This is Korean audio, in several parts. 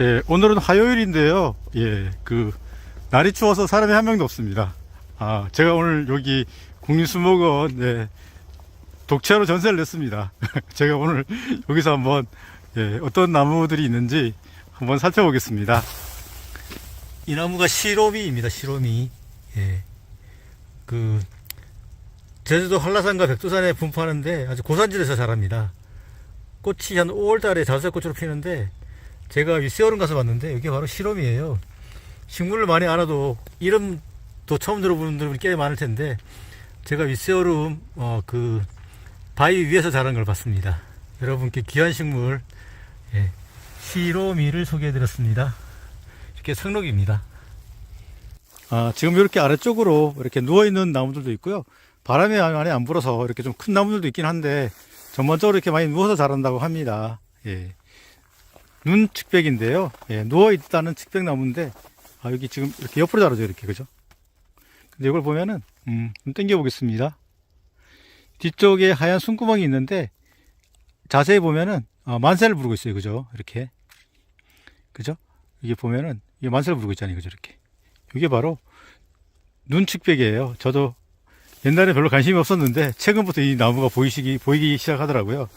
예, 오늘은 화요일인데요. 예, 그, 날이 추워서 사람이 한 명도 없습니다. 아, 제가 오늘 여기 국립수목원, 예, 독채로 전세를 냈습니다. 제가 오늘 여기서 한번, 예, 어떤 나무들이 있는지 한번 살펴보겠습니다. 이 나무가 시로미입니다, 시로미. 예. 그, 제주도 한라산과 백두산에 분포하는데 아주 고산지대에서 자랍니다. 꽃이 한 5월 달에 자수꽃으로 피는데 제가 윗세월은 가서 봤는데 이게 바로 시롬이에요. 식물을 많이 알아도 이름도 처음 들어보는 분들이 꽤 많을 텐데 제가 윗세월음 어그 바위 위에서 자란 걸 봤습니다. 여러분께 귀한 식물 예, 시로미를 소개해드렸습니다. 이렇게 성록입니다. 아, 지금 이렇게 아래쪽으로 이렇게 누워있는 나무들도 있고요. 바람이 많이 안 불어서 이렇게 좀 큰 나무들도 있긴 한데 전반적으로 이렇게 많이 누워서 자란다고 합니다. 예. 눈 측백인데요. 예, 누워있다는 측백나무인데, 아, 여기 지금 이렇게 옆으로 자라죠, 이렇게, 그죠? 근데 이걸 보면은, 음, 좀 당겨보겠습니다. 뒤쪽에 하얀 숨구멍이 있는데, 자세히 보면은, 어, 만세를 부르고 있어요, 그죠? 이렇게. 그죠? 이게 보면은, 이게 만세를 부르고 있잖아요, 그죠? 이렇게. 이게 바로, 눈 측백이에요. 저도 옛날에 별로 관심이 없었는데, 최근부터 이 나무가 보이시기, 보이기 시작하더라고요.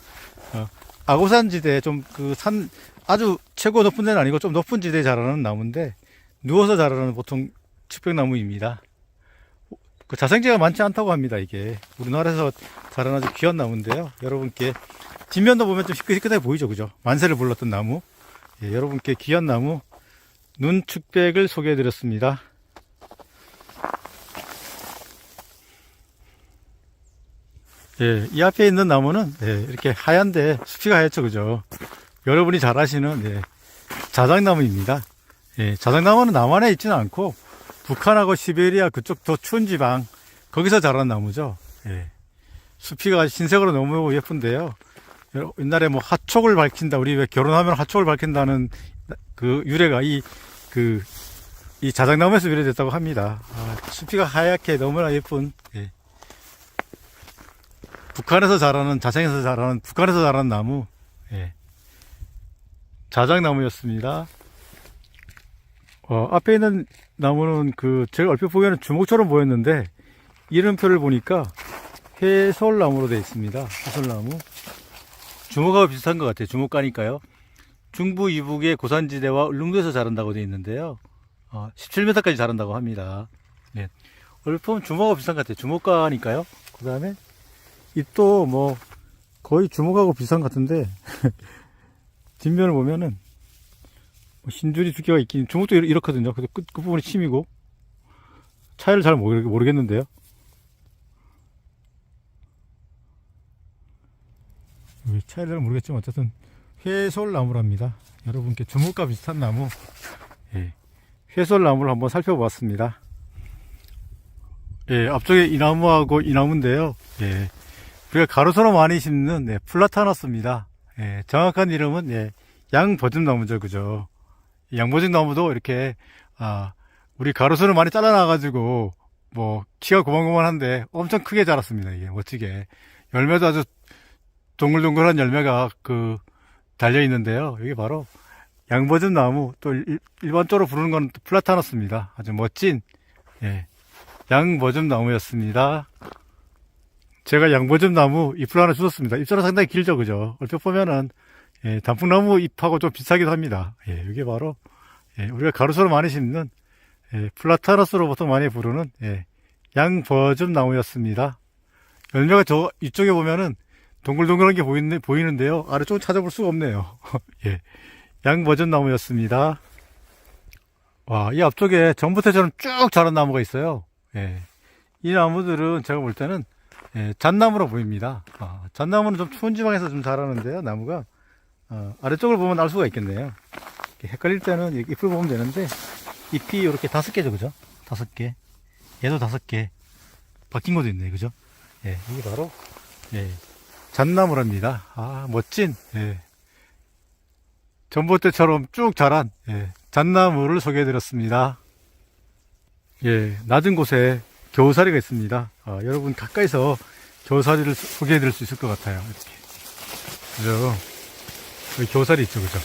어, 아고산 지대 좀그 산 아주 최고 높은 데는 아니고 좀 높은 지대에 자라는 나무인데 누워서 자라는 보통 측백나무입니다. 그 자생제가 많지 않다고 합니다. 이게 우리나라에서 자라는 아주 귀한 나무인데요. 여러분께 뒷면도 보면 좀 희끗희끗해 보이죠, 그죠? 만세를 불렀던 나무. 예, 여러분께 귀한 나무 눈측백을 소개해드렸습니다. 예, 이 앞에 있는 나무는 예, 이렇게 하얀데 숲이가 하얗죠, 그죠? 여러분이 잘 아시는 예, 자작나무입니다. 예, 자작나무는 남한에 있지는 않고 북한하고 시베리아 그쪽 더 추운 지방 거기서 자란 나무죠. 예, 숲이가 흰색으로 너무 예쁜데요. 옛날에 뭐 하촉을 밝힌다, 우리 왜 결혼하면 하촉을 밝힌다는 그 유래가 이 그 이 자작나무에서 유래됐다고 합니다. 아, 숲이가 하얗게 너무나 예쁜 예. 북한에서 자라는 자생에서 자라는 북한에서 자라는 나무 예. 자작나무였습니다. 어, 앞에 있는 나무는 그 제가 얼핏 보기에는 주먹처럼 보였는데 이름표를 보니까 해솔나무로 되어 있습니다. 해솔나무. 주먹하고 비슷한 것 같아요. 주먹가니까요. 중부 이북의 고산지대와 울릉도에서 자란다고 되어 있는데요. 어, 17m까지 자란다고 합니다. 네. 얼핏 보면 주먹하고 비슷한 것 같아요. 주먹가니까요. 그 다음에 잎도 뭐 거의 주먹하고 비슷한 것 같은데 뒷면을 보면은 뭐 흰줄이 두 개가 있긴 이렇- 이렇거든요. 근데 끝, 끝부분이 침이고 차이를 잘 모르, 모르겠는데요. 왜 차이를 잘 모르겠지만 어쨌든 회솔나무랍니다. 여러분께 주먹과 비슷한 나무 예, 회솔나무를 한번 살펴보았습니다. 예, 앞쪽에 이 나무하고 이 나무인데요. 예, 우리가 가로수로 많이 심는 네, 플라타너스입니다. 예, 정확한 이름은 예, 양버즘나무죠, 그죠? 이 양버즘나무도 이렇게 아, 우리 가로수를 많이 잘라놔가지고 뭐 키가 고만고만한데 엄청 크게 자랐습니다. 이게 멋지게 열매도 아주 동글동글한 열매가 그 달려 있는데요. 이게 바로 양버즘나무 또 일, 일반적으로 부르는 건 플라타너스입니다. 아주 멋진 예, 양버즘나무였습니다. 제가 양보점 나무 잎을 하나 주웠습니다. 잎자로 상당히 길죠, 그죠? 얼핏 보면은, 예, 단풍나무 잎하고 좀 비슷하기도 합니다. 예, 이게 바로, 예, 우리가 가로수로 많이 심는, 예, 플라타너스로 보통 많이 부르는, 예, 양버점 나무였습니다. 열매가 저, 이쪽에 보면은, 동글동글한 게 보이는, 보이는데요. 아래쪽은 찾아볼 수가 없네요. 예, 양버점 나무였습니다. 와, 이 앞쪽에 전부태처럼 쭉 자란 나무가 있어요. 예. 이 나무들은 제가 볼 때는 예, 잣나무로 보입니다. 아, 잣나무는 좀 추운 지방에서 좀 자라는데요, 나무가. 어, 아래쪽을 보면 알 수가 있겠네요. 헷갈릴 때는 잎을 보면 되는데, 잎이 이렇게 다섯 개죠, 그죠? 다섯 개. 얘도 다섯 개. 바뀐 것도 있네, 그죠? 예, 이게 바로, 예, 잣나무랍니다. 아, 멋진, 예. 전봇대처럼 쭉 자란, 예, 잣나무를 소개해드렸습니다. 예, 낮은 곳에 겨우살이가 있습니다. 아, 여러분 가까이서 겨우살이를 소개해 드릴 수 있을 것 같아요. 이렇게. 그죠? 여기 겨우살이 있죠, 그죠?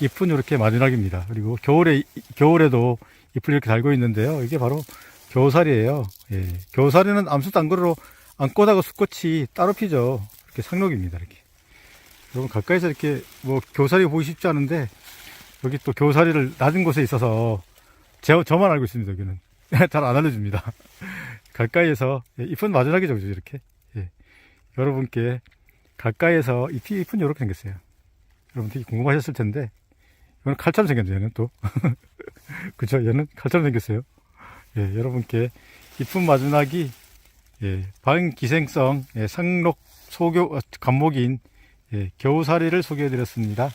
잎은 이렇게 마지막입니다. 그리고 겨울에, 겨울에도 잎을 이렇게 달고 있는데요. 이게 바로 겨우살이에요. 예. 겨우살이는 암수 단거로 안고다가 수꽃이 따로 피죠. 이렇게 상록입니다. 이렇게. 여러분 가까이서 이렇게 뭐 겨우살이 보기 쉽지 않은데 여기 또 겨우살이를 낮은 곳에 있어서 제, 저만 알고 있습니다. 여기는. 잘 안 알려줍니다. 가까이에서 예, 잎은 마지막이죠. 그죠? 이렇게. 예. 여러분께 가까이에서 잎이 잎은 이렇게 생겼어요. 여러분 되게 궁금하셨을 텐데 이거는 칼처럼 생겼네요. 얘는 또. 그죠? 얘는 칼처럼 생겼어요. 예, 여러분께 이쁜 마지막이 예, 방기생성 예, 상록 소교 어, 감목인 예, 겨우살이를 소개해드렸습니다.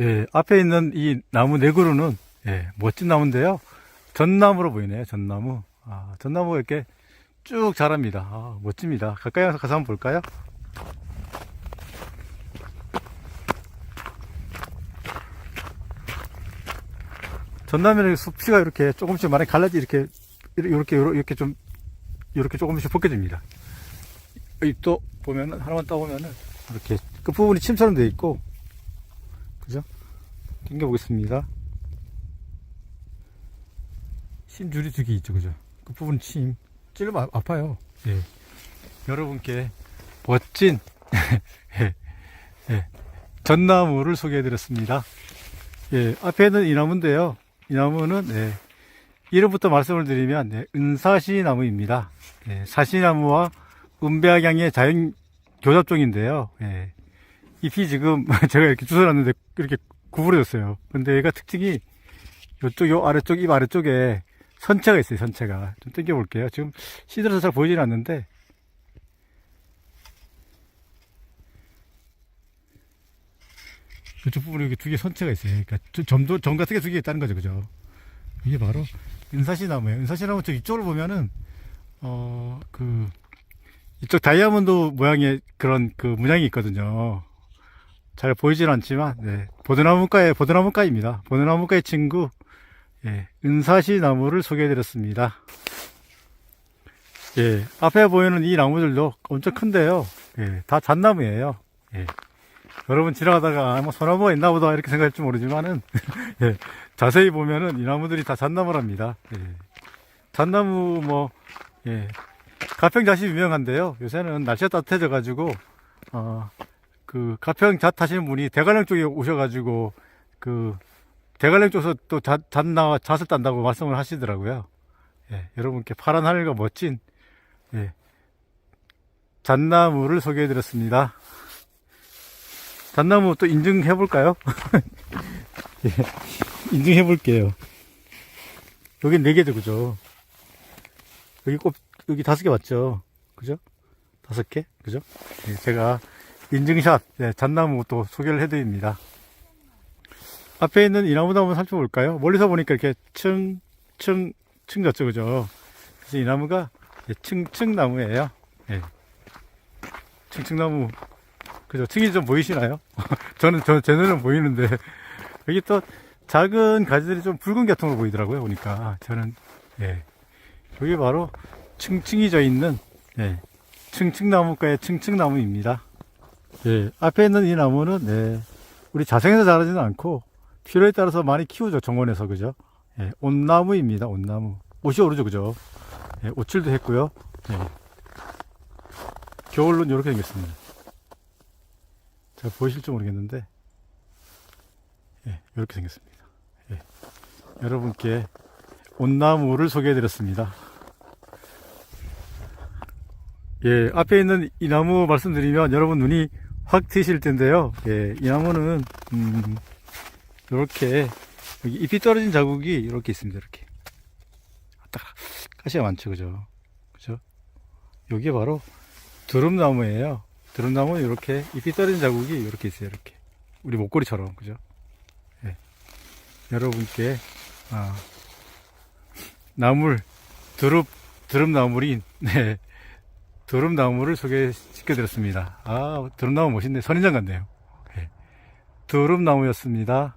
예, 앞에 있는 이 나무 네 그루는 예, 멋진 나무인데요. 전나무로 보이네요. 전나무. 아, 전나무가 이렇게 쭉 자랍니다. 아, 멋집니다. 가까이 가서 가서 한번 볼까요? 전남에는 숲이가 이렇게 조금씩 많이 갈라지 이렇게 이렇게 이렇게 좀 이렇게 조금씩 벗겨집니다. 잎도 보면은 하나만 따보면은 이렇게 끝 부분이 침처럼 되어 있고 그죠? 당겨 보겠습니다. 심줄이 두 개 있죠, 그죠? 끝 부분 침 찔러면 아- 아파요. 예. 여러분께 멋진 예, 예, 전나무를 소개해드렸습니다. 예, 앞에는 이 나무인데요. 이 나무는 예, 이름부터 말씀을 드리면 네, 은사시 나무입니다. 예, 사시나무와 은배악양의 자연 교잡종인데요. 예, 잎이 지금 제가 이렇게 주워놨는데 이렇게 구부러졌어요. 근데 얘가 특징이 이쪽 요 아래쪽 잎 아래쪽에 선체가 있어요. 선체가 좀 당겨 볼게요. 지금 시들어서 잘 보이진 않는데 이쪽 부분에 이렇게 두 개 선체가 있어요. 그러니까 저- 점도 점 같은 게 두 개 있다는 거죠, 그죠? 이게 바로 은사시 나무예요. 은사시 나무 저 이쪽으로 보면은 어 그 이쪽 다이아몬드 모양의 그런 그 문양이 있거든요. 잘 보이진 않지만 네. 보드나무가의 보드나무가입니다. 보드나무가의 친구 예, 은사시 나무를 소개해드렸습니다. 예, 앞에 보이는 이 나무들도 엄청 큰데요. 예, 다 잣나무예요. 예. 여러분 지나가다가 아, 뭐 소나무가 있나 보다 이렇게 생각할지 모르지만은 예, 자세히 보면은 이 나무들이 다 잣나무랍니다. 예. 잣나무 뭐 예, 가평잣이 유명한데요. 요새는 날씨가 따뜻해져 가지고 어, 그 가평잣 하시는 분이 대관령 쪽에 오셔 가지고 그 대관령 쪽에서 또 잣, 잣나 잣을 딴다고 말씀을 하시더라고요. 예, 여러분께 파란 하늘과 멋진 예, 잣나무를 소개해드렸습니다. 잣나무 또 인증해 볼까요? 예, 인증해 볼게요. 여기 네 개죠, 그죠? 여기 꼭 여기 다섯 개 맞죠? 그죠? 다섯 개, 그죠? 예, 제가 인증샷 예, 잣나무 또 소개를 해드립니다. 앞에 있는 이 나무도 한번 살펴볼까요? 멀리서 보니까 이렇게 층, 층, 층 졌죠, 그죠? 그래서 이 나무가 예, 층층 나무예요. 예. 층층 나무 그죠? 층이 좀 보이시나요? 저는, 저, 제 눈은 보이는데, 여기 또 작은 가지들이 좀 붉은 계통으로 보이더라고요, 보니까. 저는, 예. 여기 바로 층층이 져 있는, 예. 층층나무가의 층층나무입니다. 예. 앞에 있는 이 나무는, 예. 우리 자생에서 자라지는 않고, 필요에 따라서 많이 키우죠, 정원에서, 그죠? 예. 온나무입니다, 온나무. 옷이 오르죠, 그죠? 예. 옷질도 했고요. 예. 겨울로는 이렇게 생겼습니다. 잘 보이실지 모르겠는데, 예, 이렇게 생겼습니다. 예, 여러분께 온나무를 소개해 드렸습니다. 예, 앞에 있는 이 나무 말씀드리면 여러분 눈이 확 트실 텐데요. 예, 이 나무는, 음, 이렇게, 여기 잎이 떨어진 자국이 이렇게 있습니다. 이렇게. 딱, 가시가 많죠. 그죠? 그죠? 여기에 바로 두릅나무예요. 드럼나무는 이렇게 잎이 떨어진 자국이 이렇게 있어요. 이렇게 우리 목걸이처럼 그죠? 예. 여러분께 아, 나물 드릅 드럼나물인 네 드럼나무를 소개시켜드렸습니다. 아 드럼나무 멋있네. 선인장 같네요. 예. 드럼나무였습니다.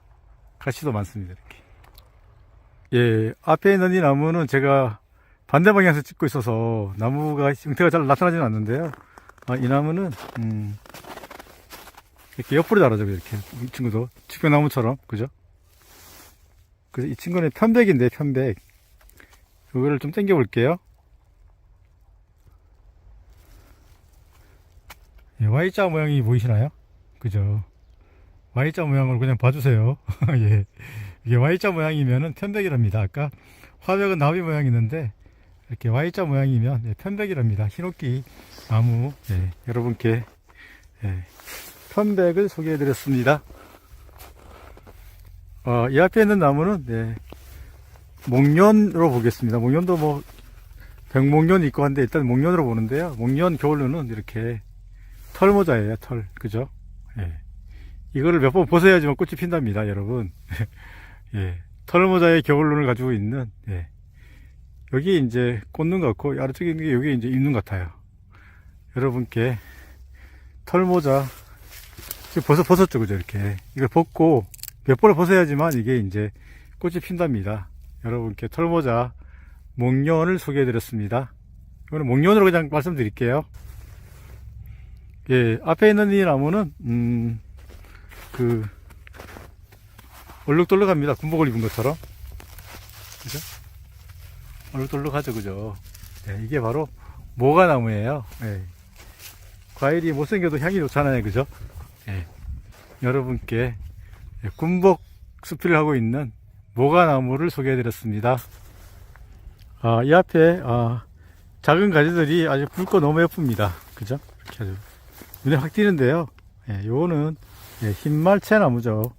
가시도 많습니다. 이렇게. 예 앞에 있는 이 나무는 제가 반대 방향에서 찍고 있어서 나무가 형태가 잘 나타나지는 않는데요. 아, 이 나무는 음, 이렇게 옆으로 자라죠, 이렇게. 이 친구도. 측백나무처럼. 그죠? 그래서 이 친구는 편백인데, 편백. 이거를 좀 당겨 볼게요. 예, Y자 모양이 보이시나요? 그죠? Y자 모양으로 그냥 봐주세요. 예. 이게 Y자 모양이면은 편백이랍니다. 아까 화백은 나비 모양이 있는데, 이렇게 Y자 모양이면 예, 편백이랍니다. 흰옥기 나무, 예, 여러분께, 예, 편백을 소개해 드렸습니다. 어, 이 앞에 있는 나무는, 예, 목련으로 보겠습니다. 목련도 뭐, 백목련이 있고 한데, 일단 목련으로 보는데요. 목련 겨울로는 이렇게 털모자예요, 털. 그죠? 예. 이거를 몇번 벗어야지만 꽃이 핀답니다, 여러분. 예. 털모자의 겨울론을 가지고 있는, 예. 여기 이제 꽂는 것 같고, 아래쪽에 있는 게 여기 이제 있는 것 같아요. 여러분께 털모자, 지금 벌써 벗었죠, 그죠? 이렇게. 이걸 벗고 몇 번을 벗어야지만 이게 이제 꽃이 핀답니다. 여러분께 털모자, 목련을 소개해 드렸습니다. 이거는 목련으로 그냥 말씀드릴게요. 예, 앞에 있는 이 나무는, 음, 그, 얼룩덜룩합니다. 군복을 입은 것처럼. 그죠? 얼룩덜룩하죠, 그죠? 예, 이게 바로 모가 나무예요. 예. 과일이 못생겨도 향이 좋잖아요, 그죠? 예. 여러분께 예, 군복 수필을 하고 있는 모가 나무를 소개해 드렸습니다. 아, 이 앞에, 아, 작은 가지들이 아주 붉고 너무 예쁩니다. 그죠? 이렇게 아주 눈에 확 띄는데요. 예, 요거는 예, 흰말채 나무죠.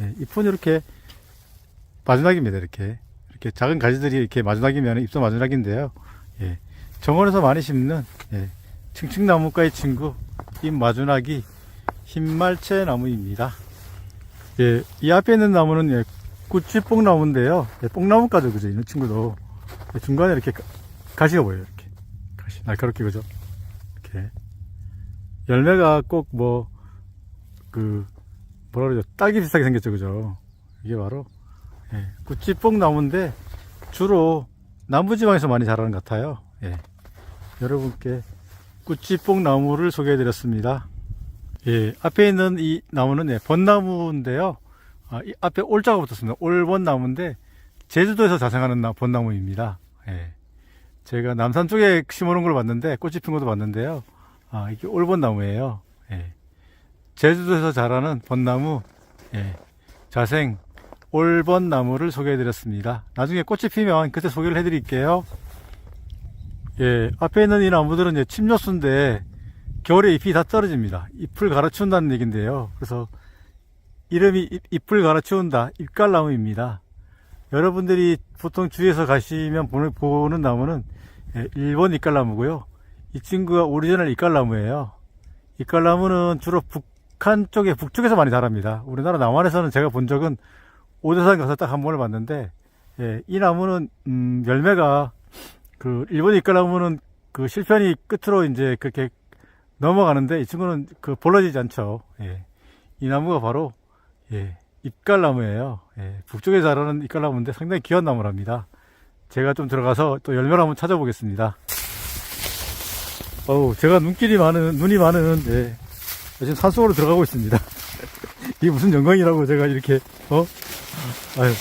예, 잎은 이렇게 마주낙입니다. 이렇게 이렇게 작은 가지들이 이렇게 마주낙이면 잎도 마주낙인데요. 예, 정원에서 많이 심는 예, 층층나무과의 친구 잎 마주낙이 흰말채 나무입니다. 예, 이 앞에 있는 나무는 예, 구치뽕 나무인데요. 예, 뽕나무까지 그죠? 이 친구도 예, 중간에 이렇게 가- 가시가 보여요. 이렇게 가시 날카롭게 그죠? 이렇게 열매가 꼭 뭐, 그, 뭐라 그러죠? 딸기 비슷하게 생겼죠, 그죠? 이게 바로, 예, 구찌뽕 나무인데, 주로 남부지방에서 많이 자라는 것 같아요. 예. 여러분께 구찌뽕 나무를 소개해 드렸습니다. 예, 앞에 있는 이 나무는 예, 벚나무인데요. 아, 이 앞에 올자가 붙었습니다. 올벚나무인데, 제주도에서 자생하는 나, 벚나무입니다. 예. 제가 남산 쪽에 심어놓은 걸 봤는데, 꽃이 핀 것도 봤는데요. 아, 이게 올벚나무예요. 예. 제주도에서 자라는 벚나무, 예. 자생 올벚나무를 소개해 드렸습니다. 나중에 꽃이 피면 그때 소개를 해 드릴게요. 예, 앞에 있는 이 나무들은 이제 침료수인데 겨울에 잎이 다 떨어집니다. 잎을 갈아치운다는 얘기인데요. 그래서 이름이 잎, 잎을 갈아치운다. 잎갈나무입니다. 여러분들이 보통 주위에서 가시면 보는, 나무는 예, 일본 잎갈나무고요. 이 친구가 오리지널 이깔나무예요. 이깔나무는 주로 북 한 쪽에, 북쪽에서 많이 자랍니다. 우리나라 남한에서는 제가 본 적은 오대산 가서 딱 한 번을 봤는데, 예, 이 나무는, 음, 열매가, 그, 일본 이깔나무는 그 실편이 끝으로 이제 그렇게 넘어가는데, 이 친구는 그 벌어지지 않죠. 예. 이 나무가 바로, 예, 잎갈나무예요. 예, 북쪽에 자라는 잎갈나무인데 상당히 귀한 나무랍니다. 제가 좀 들어가서 또 열매를 한번 찾아보겠습니다. 어우, 제가 눈길이 많은, 눈이 많은, 예. 지금 산속으로 들어가고 있습니다. 이게 무슨 영광이라고 제가 이렇게, 어? 아유.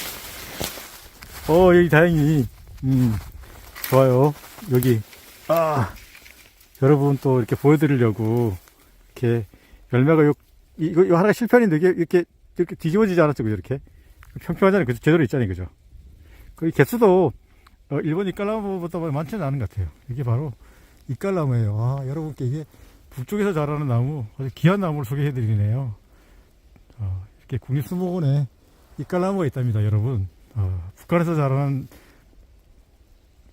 어, 여기 다행히, 음, 좋아요. 여기, 아, 여러분 또 이렇게 보여드리려고, 이렇게, 열매가 요, 이거, 이거 하나가 실편인데, 이게 이렇게, 이렇게 뒤집어지지 않았죠, 그죠? 이렇게. 평평하잖아요. 그죠? 제대로 있잖아요. 그죠? 그 개수도, 어, 일본 이깔나무보다 많지는 않은 것 같아요. 이게 바로, 이깔나무예요. 아, 여러분께 이게 북쪽에서 자라는 나무, 아주 귀한 나무를 소개해 드리네요. 어, 이렇게 국립수목원에 이깔나무가 있답니다, 여러분. 어, 북한에서 자라는,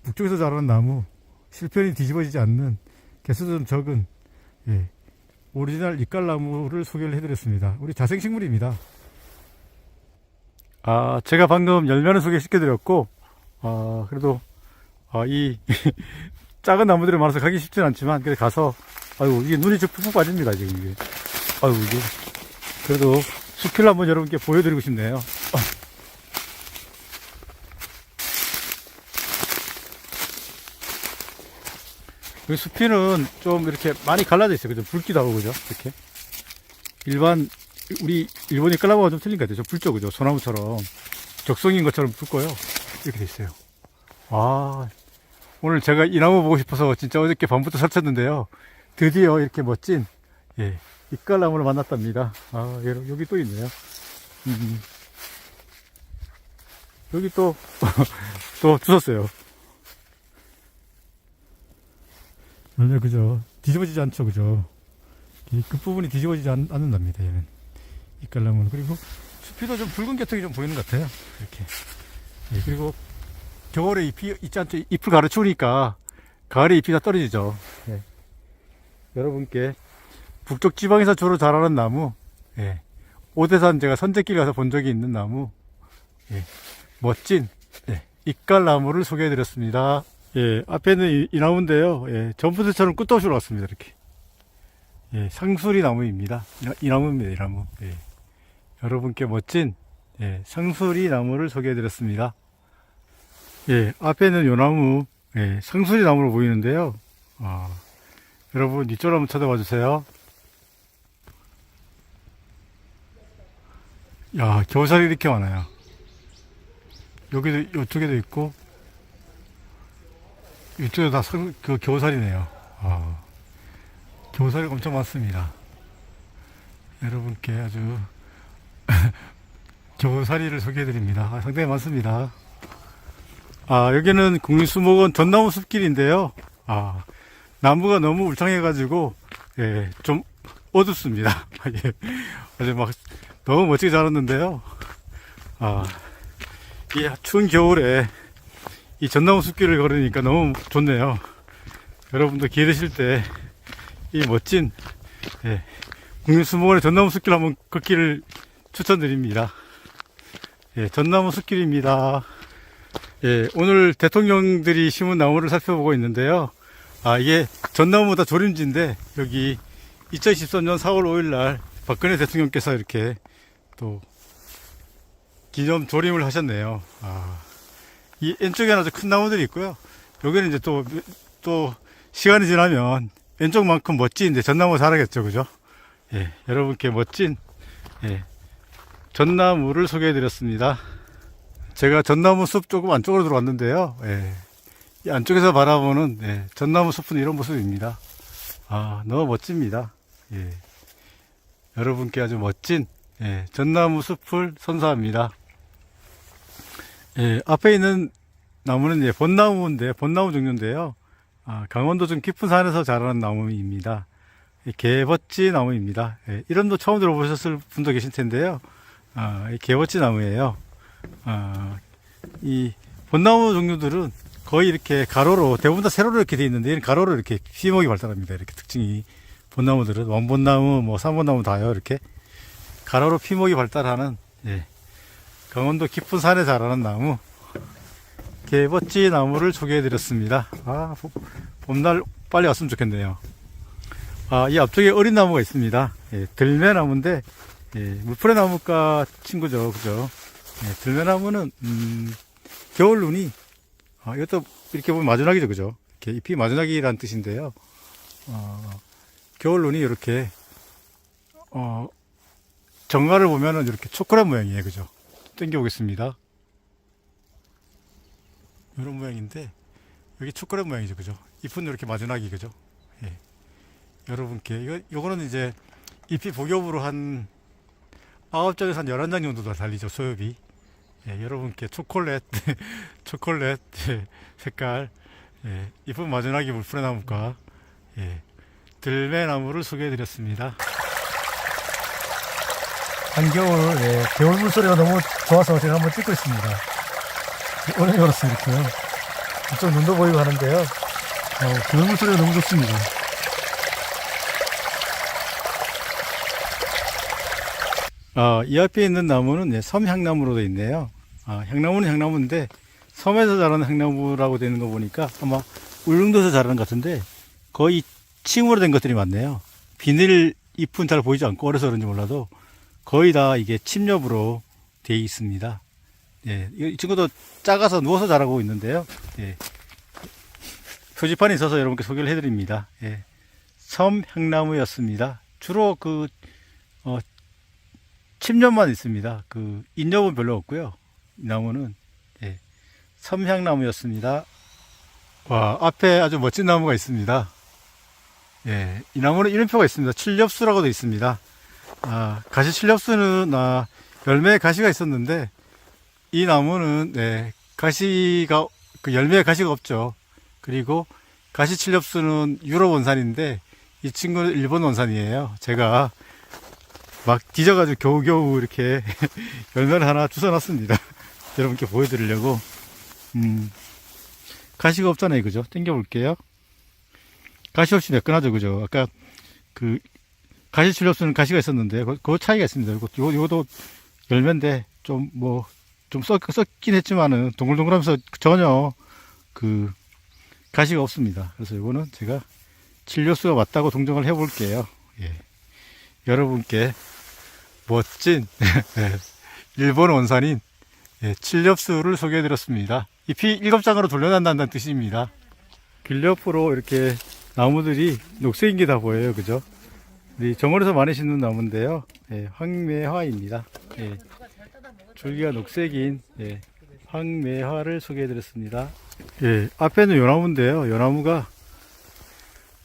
북쪽에서 자라는 나무, 실편이 뒤집어지지 않는, 개수도 좀 적은, 예, 오리지널 이깔나무를 소개를 해드렸습니다. 우리 자생식물입니다. 아, 제가 방금 열매를 소개시켜드렸고, 아, 그래도, 아, 이, 작은 나무들이 많아서 가기 쉽진 않지만, 그래 가서, 아유, 이게 눈이 지금 푹푹 빠집니다, 지금 이게. 아유, 이게. 그래도 숲을 한번 여러분께 보여드리고 싶네요. 어. 여기 숲이는 좀 이렇게 많이 갈라져 있어요. 그죠? 붉기도 하고, 그죠? 이렇게. 일반 우리 일본이 끌라보가 좀 틀린 것 같아요. 저 붉죠, 그죠? 소나무처럼 적성인 것처럼 붉고요. 이렇게 돼 있어요. 아 오늘 제가 이 나무 보고 싶어서 진짜 어저께 밤부터 설쳤는데요. 드디어 이렇게 멋진 예, 이깔나무를 만났답니다. 아 여기, 여기 또 있네요. 음, 여기 또 또 주웠어요. 맞아요, 그죠? 뒤집어지지 않죠, 그죠? 이 끝부분이 뒤집어지지 않, 않는답니다, 얘는. 이깔나무는. 그리고 숲이도 좀 붉은 계통이 좀 보이는 것 같아요. 이렇게. 예, 그리고 겨울에 잎이 있지 않죠? 잎을 가르치우니까 가을에 잎이 다 떨어지죠. 예. 여러분께 북쪽 지방에서 주로 자라는 나무, 예. 오대산 제가 선제길 가서 본 적이 있는 나무, 예. 멋진, 예. 이깔나무를 소개해 드렸습니다. 예, 앞에는 이, 이 나무인데요. 예, 전부들처럼 끝없이 올랐습니다. 이렇게. 예, 상수리 나무입니다. 이, 이 나무입니다. 이 나무. 예. 여러분께 멋진 예, 상수리 나무를 소개해 드렸습니다. 예, 앞에는 요 나무, 예, 상수리 나무로 보이는데요. 아, 여러분 이쪽으로 한번 쳐다봐 주세요. 야, 겨우살이 이렇게 많아요. 여기도, 이쪽에도 있고, 이쪽에 다 성, 그 겨우살이네요. 아, 겨우살이 엄청 많습니다. 여러분께 아주 겨우살이를 소개해드립니다. 아, 상당히 많습니다. 아, 여기는 국립수목원 전나무 숲길인데요. 아, 나무가 너무 울창해가지고, 예, 좀 어둡습니다. 예, 아주 막 너무 멋지게 자랐는데요. 아, 이 추운 겨울에 이 전나무 숲길을 걸으니까 너무 좋네요. 여러분도 기회 되실 때 이 멋진 예, 국립수목원의 전나무 숲길 한번 걷기를 추천드립니다. 예, 전나무 숲길입니다. 예, 오늘 대통령들이 심은 나무를 살펴보고 있는데요. 아, 이게 전나무보다 조림지인데 여기 2013년 4월 5일 날 박근혜 대통령께서 이렇게 또 기념 조림을 하셨네요. 아, 이 왼쪽에는 아주 큰 나무들이 있고요. 여기는 이제 또, 또, 시간이 지나면 왼쪽만큼 멋진데 전나무 자라겠죠. 그죠? 예, 여러분께 멋진, 예, 전나무를 소개해 드렸습니다. 제가 전나무 숲 조금 안쪽으로 들어왔는데요. 예, 이 안쪽에서 바라보는, 예, 전나무 숲은 이런 모습입니다. 아, 너무 멋집니다. 예. 여러분께 아주 멋진, 예, 전나무 숲을 선사합니다. 예, 앞에 있는 나무는 이제 벚나무인데, 벚나무 종류인데요. 아, 강원도 좀 깊은 산에서 자라는 나무입니다. 이 개버치 나무입니다. 예, 이름도 처음 들어보셨을 분도 계실 텐데요. 아, 이 개버치 나무예요. 아, 이 벚나무 종류들은 거의 이렇게 가로로, 대부분 다 세로로 이렇게 돼 있는데, 가로로 이렇게 피목이 발달합니다. 이렇게 특징이. 벚나무들은, 원벚나무, 뭐, 삼벚나무 다요. 이렇게. 가로로 피목이 발달하는, 예, 강원도 깊은 산에 자라는 나무. 개버치 나무를 소개해 드렸습니다. 아 봄- 봄날 빨리 왔으면 좋겠네요. 아이 앞쪽에 어린 나무가 있습니다. 예, 들매나무인데 예, 물풀의 나무가 친구죠. 그죠? 예, 들매나무는 음, 겨울 눈이 아, 이것도 이렇게 보면 마주나기죠 그죠 이렇게 잎이 마주나기란 뜻인데요 어, 겨울 눈이 이렇게 어, 정가를 보면은 이렇게 초콜릿 모양이에요 그죠 당겨보겠습니다. 이런 모양인데 여기 초콜릿 모양이죠, 그죠? 잎은 이렇게 마지막이 그죠? 예. 여러분께 이거 요거는 이제 잎이 복엽으로 한 9장에서 한 11장 정도 더 달리죠, 소엽이. 예, 여러분께 초콜릿 초콜릿 예, 색깔 예, 잎은 마지막이 물풀의 나무과 예, 들매나무를 소개해 드렸습니다. 한겨울, 예, 겨울 물소리가 너무 좋아서 제가 한번 찍고 있습니다. 오늘 걸었어요, 이렇게요. 이쪽 눈도 보이고 하는데요. 어, 겨울 물소리가 너무 좋습니다. 아, 이 앞에 있는 나무는 예, 섬향나무로 되어 있네요. 아, 향나무는 향나무인데, 섬에서 자라는 향나무라고 되는 거 보니까 아마 울릉도에서 자라는 것 같은데, 거의 층으로 된 것들이 많네요. 비닐 잎은 잘 보이지 않고, 어려서 그런지 몰라도, 거의 다 이게 침엽으로 되어 있습니다. 예, 이 친구도 작아서 누워서 자라고 있는데요. 예. 표지판이 있어서 여러분께 소개를 해드립니다. 예. 섬 향나무였습니다. 주로 그 어, 침년만 있습니다. 그 인접은 별로 없고요. 이 나무는 예, 섬향나무였습니다. 와 앞에 아주 멋진 나무가 있습니다. 예, 이 나무는 이름표가 있습니다. 칠렵수라고도 있습니다. 아, 가시 칠렵수는 아, 열매에 가시가 있었는데 이 나무는 네, 가시가 그 열매에 가시가 없죠. 그리고 가시 칠렵수는 유럽 원산인데 이 친구는 일본 원산이에요. 제가 막 뒤져가지고 겨우겨우 이렇게 열매를 하나 주워놨습니다. 여러분께 보여드리려고. 음, 가시가 없잖아요. 그죠? 땡겨볼게요. 가시 없이 매끈하죠. 그죠? 아까 그 가시 칠렵수는 가시가 있었는데 그, 그 차이가 있습니다. 이거, 이거, 이것도 열매인데 좀 뭐, 좀 썩, 썩긴 했지만은 동글동글하면서 전혀 그 가시가 없습니다. 그래서 이거는 제가 칠료수가 맞다고 동정을 해 볼게요. 예. 여러분께 멋진 예, 일본 원산인 예, 칠렵수를 소개해드렸습니다. 잎이 일곱 장으로 돌려난다는 뜻입니다. 길 옆으로 이렇게 나무들이 녹색인 게 다 보여요. 그죠? 우리 정원에서 많이 심는 나무인데요. 예, 황매화입니다. 예, 줄기가 녹색인 예, 황매화를 소개해드렸습니다. 예, 앞에는 요나무인데요. 요나무가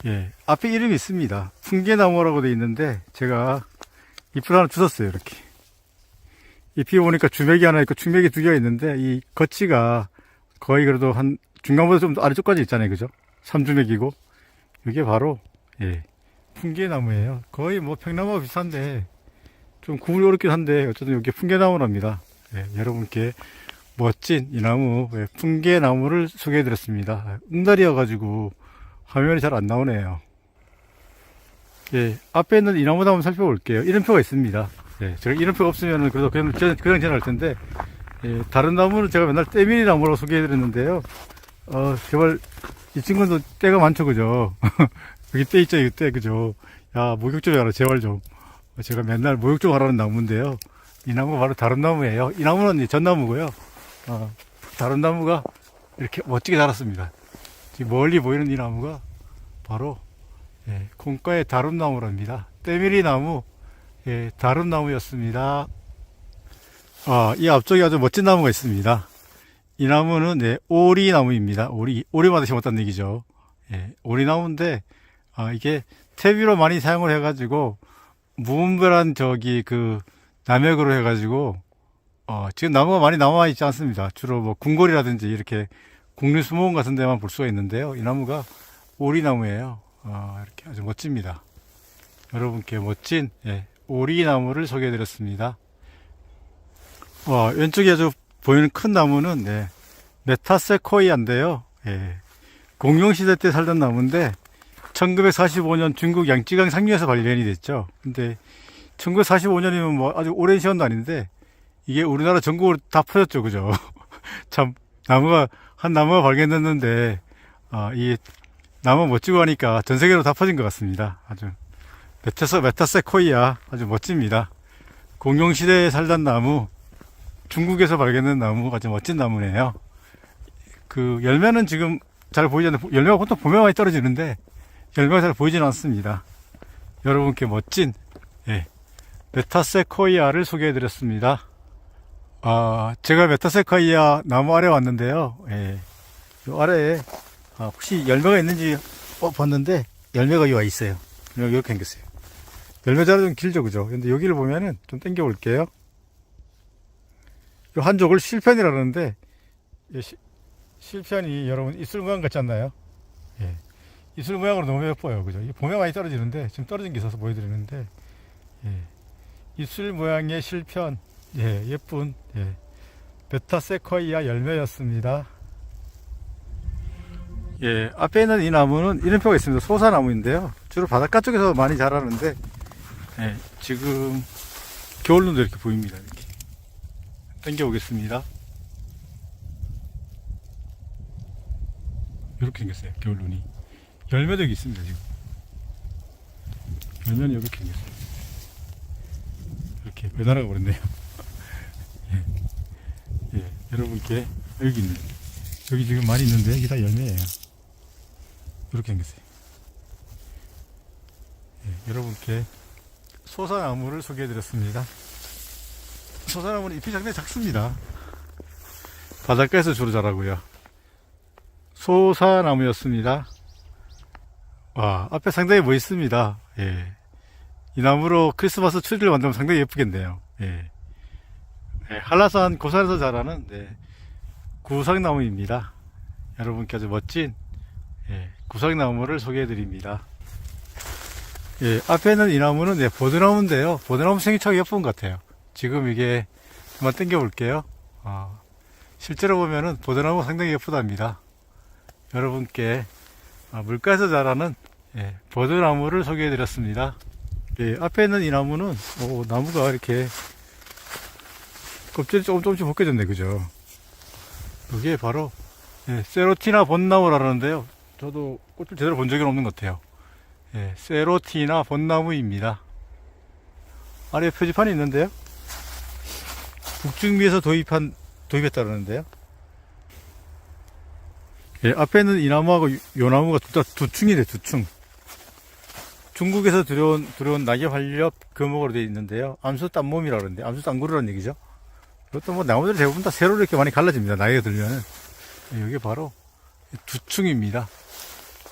예, 앞에 이름이 있습니다. 풍계나무라고 돼 있는데 제가 잎을 하나 주웠어요. 이렇게 잎이 보니까 주맥이 하나 있고 중맥이 두 개가 있는데 이 거치가 거의 그래도 한 중간보다 좀 아래쪽까지 있잖아요. 그죠? 삼주맥이고 이게 바로 예, 풍계나무예요. 거의 뭐 평나무와 비슷한데 좀 구분이 어렵긴 한데 어쨌든 이게 풍계나무랍니다. 예, 여러분께 멋진 이 나무 예, 풍계나무를 소개해 드렸습니다. 응달이어 가지고 화면이 잘 안 나오네요. 예, 앞에 있는 이 나무도 한번 살펴볼게요. 이름표가 있습니다. 예, 제가 이름표가 없으면 그래도 그냥, 그냥, 지나갈 텐데, 예, 다른 나무는 제가 맨날 때밀이 나무라고 소개해드렸는데요. 어, 제발, 이 친구도 때가 많죠, 그죠? 여기 때 있죠, 여기 때, 그죠? 야, 목욕 좀 해라, 제발 좀. 제가 맨날 목욕 좀 하라는 나무인데요. 이 나무가 바로 다른 나무예요. 이 나무는 이 전나무고요. 어, 다른 나무가 이렇게 멋지게 자랐습니다. 지금 멀리 보이는 이 나무가 바로 예, 콩가의 다rum나무랍니다. 때밀이 나무, 예, 다rum나무였습니다. 아, 이 앞쪽에 아주 멋진 나무가 있습니다. 이 나무는 네, 오리 나무입니다. 오리, 오리마다 심었다는 얘기죠. 예, 오리 나무인데 아, 이게 퇴비로 많이 사용을 해가지고 무분별한 저기 그 남획으로 해가지고 어, 지금 나무가 많이 남아 있지 않습니다. 주로 뭐 궁궐이라든지 이렇게 국립수목원 같은 데만 볼 수가 있는데요. 이 나무가 오리 나무예요. 어, 이렇게 아주 멋집니다. 여러분께 멋진 예, 오리나무를 소개해 드렸습니다. 와, 왼쪽에 아주 보이는 큰 나무는 네, 메타세코이아인데요. 예, 공룡시대 때 살던 나무인데 1945년 중국 양쯔강 상류에서 발견이 됐죠. 근데 1945년이면 뭐 아주 오랜 시간도 아닌데 이게 우리나라 전국으로 다 퍼졌죠. 그죠? 참 나무가 한 나무가 발견됐는데 아, 이 나무 멋지고 하니까 전 세계로 다 퍼진 것 같습니다. 아주 메타세 메타세코이아 아주 멋집니다. 공룡 시대에 살던 나무 중국에서 발견된 나무 아주 멋진 나무네요. 그 열매는 지금 잘 보이지 않는 열매가 보통 봄에 많이 떨어지는데 열매가 잘 보이지는 않습니다. 여러분께 멋진 예, 메타세코이아를 소개해드렸습니다. 아, 제가 메타세코이아 나무 아래 왔는데요. 예, 요 아래에 아, 혹시 열매가 있는지 어, 봤는데 열매가 여기 와 있어요. 이렇게 생겼어요. 열매 자루 좀 길죠, 그죠? 근데 여기를 보면은 좀 당겨 볼게요. 요 한쪽을 실편이라 그러는데 이 시- 실편이 여러분 이슬 모양 같지 않나요? 예. 이슬 모양으로 너무 예뻐요, 그죠? 이 봄에 많이 떨어지는데 지금 떨어진 게 있어서 보여드리는데 예. 이슬 모양의 실편, 예, 예쁜 예. 베타세코이아 열매였습니다. 예, 앞에 있는 이 나무는 이름표가 있습니다. 소사나무인데요. 주로 바닷가 쪽에서 많이 자라는데, 예, 지금 겨울눈도 이렇게 보입니다. 이렇게. 당겨보겠습니다. 이렇게 생겼어요. 겨울눈이. 열매도 여기 있습니다. 지금. 열매는 이렇게 생겼어요. 이렇게 매달아 버렸네요. 예, 예, 여러분께 여기 있는 여기 지금 많이 있는데 이게 다 열매예요. 이렇게 생겼어요. 예, 여러분께 소사나무를 소개해드렸습니다. 소사나무는 잎이 상당히 작습니다. 바닷가에서 주로 자라고요. 소사나무였습니다. 와, 앞에 상당히 멋있습니다. 예. 이 나무로 크리스마스 트리를 만들면 상당히 예쁘겠네요. 예. 예, 한라산 고산에서 자라는 네, 구상나무입니다. 여러분께 아주 멋진 예, 구상나무를 소개해 드립니다. 예, 앞에 있는 이 나무는 네, 보드나무인데요. 보드나무 생이 참 예쁜 것 같아요. 지금 이게 한번 당겨 볼게요. 어, 실제로 보면은 보드나무 상당히 예쁘답니다. 여러분께 아, 물가에서 자라는 예, 보드나무를 소개해 드렸습니다. 예, 앞에 있는 이 나무는 오, 나무가 이렇게 껍질이 조금 조금씩 벗겨졌네, 그죠? 이게 바로 예, 세로티나 벚나무라는데요. 저도 꽃을 제대로 본 적이 없는 것 같아요. 예, 세로티나 벚나무입니다. 아래 표지판이 있는데요. 북중미에서 도입한 도입했다는데요. 예, 앞에 있는 이 나무하고 요- 요 나무가 둘 다 두충이래, 두충. 중국에서 들여온, 들여온 낙엽 활렵 금목으로 되어 있는데요. 암수 땀몸이라 그러는데, 암수 땀구르라는 얘기죠. 그것도 뭐 나무들이 대부분 다 세로로 이렇게 많이 갈라집니다. 나이가 들면은. 예, 이게 바로 두충입니다.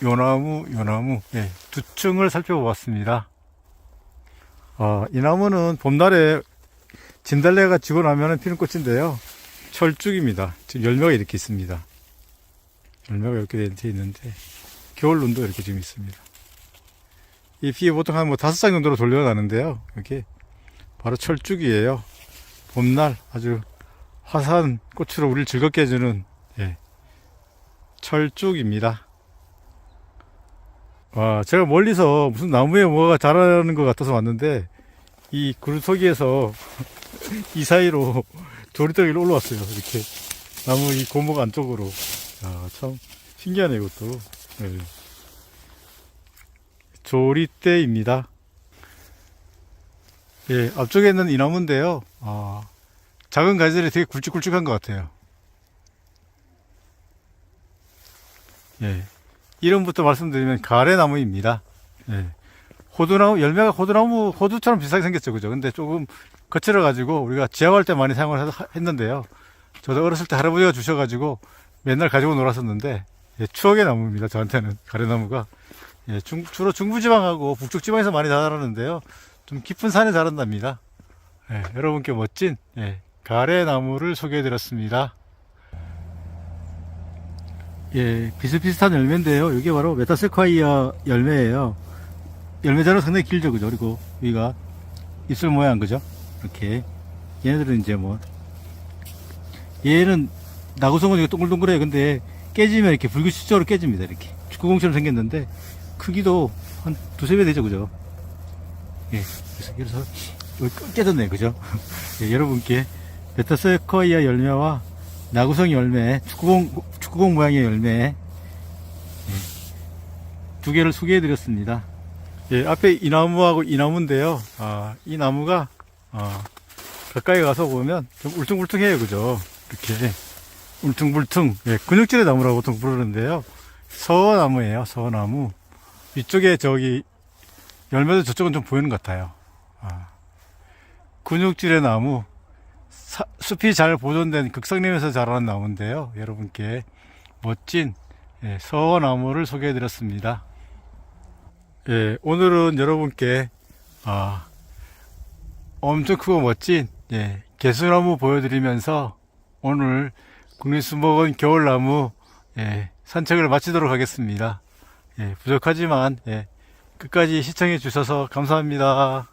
요 나무, 요 나무, 예, 두충을 살펴보았습니다. 아, 이 나무는 봄날에 진달래가 지고 나면 피는 꽃인데요. 철쭉입니다. 지금 열매가 이렇게 있습니다. 열매가 이렇게 돼 있는데, 겨울 눈도 이렇게 지금 있습니다. 이 피에 보통 한 뭐 다섯 장 정도로 돌려가는데요. 이게 바로 철쭉이에요. 봄날 아주 화사한 꽃으로 우리를 즐겁게 해주는 예, 철쭉입니다. 와, 제가 멀리서 무슨 나무에 뭐가 자라는 것 같아서 왔는데 이 구르터기에서 이 사이로 조리떡이 올라왔어요. 이렇게 나무 이 고목 안쪽으로. 아, 참 신기하네 이것도. 예. 조리대입니다. 예, 앞쪽에 있는 이 나무인데요. 아, 작은 가지들이 되게 굵직굵직한 것 같아요. 예, 이름부터 말씀드리면 가래나무입니다. 예, 호두나무, 열매가 호두나무, 호두처럼 비슷하게 생겼죠. 그죠? 근데 조금 거칠어 가지고 우리가 지하할 때 많이 사용을 하- 했는데요. 저도 어렸을 때 할아버지가 주셔가지고 맨날 가지고 놀았었는데, 예, 추억의 나무입니다. 저한테는 가래나무가. 예, 중- 주로 중부지방하고 북쪽지방에서 많이 자라는데요. 좀 깊은 산에 자란답니다. 예, 여러분께 멋진 예, 가래나무를 소개해드렸습니다. 예, 비슷비슷한 열매인데요. 이게 바로 메타세콰이어 열매예요. 열매 자루 상당히 길죠, 그죠? 그리고 여기가 입술 모양, 그죠? 이렇게. 얘네들은 이제 뭐, 얘는 나구성은 이거 동글동글해요. 근데 깨지면 이렇게 붉은시적으로 깨집니다. 이렇게. 축구공처럼 생겼는데, 크기도 한 두세 배 되죠, 그죠? 예, 그래서, 그래서 깨졌네, 그죠? 예, 여러분께 베타세커이아 열매와 나구성 열매, 축구공, 축구공 모양의 열매, 예, 두 개를 소개해 드렸습니다. 예, 앞에 이 나무하고 이 나무인데요. 아, 이 나무가, 아, 가까이 가서 보면 좀 울퉁불퉁해요, 그죠? 이렇게. 울퉁불퉁. 예, 근육질의 나무라고 보통 부르는데요. 서나무예요, 서나무. 이쪽에 저기 열매도 저쪽은 좀 보이는 것 같아요. 아, 근육질의 나무, 사- 숲이 잘 보존된 극성림에서 자라는 나무인데요. 여러분께 멋진 예, 서나무를 소개해 드렸습니다. 예, 오늘은 여러분께 아, 엄청 크고 멋진 예, 개수나무 보여드리면서 오늘 국립수목원 겨울나무 예, 산책을 마치도록 하겠습니다. 예, 부족하지만 예, 끝까지 시청해 주셔서 감사합니다.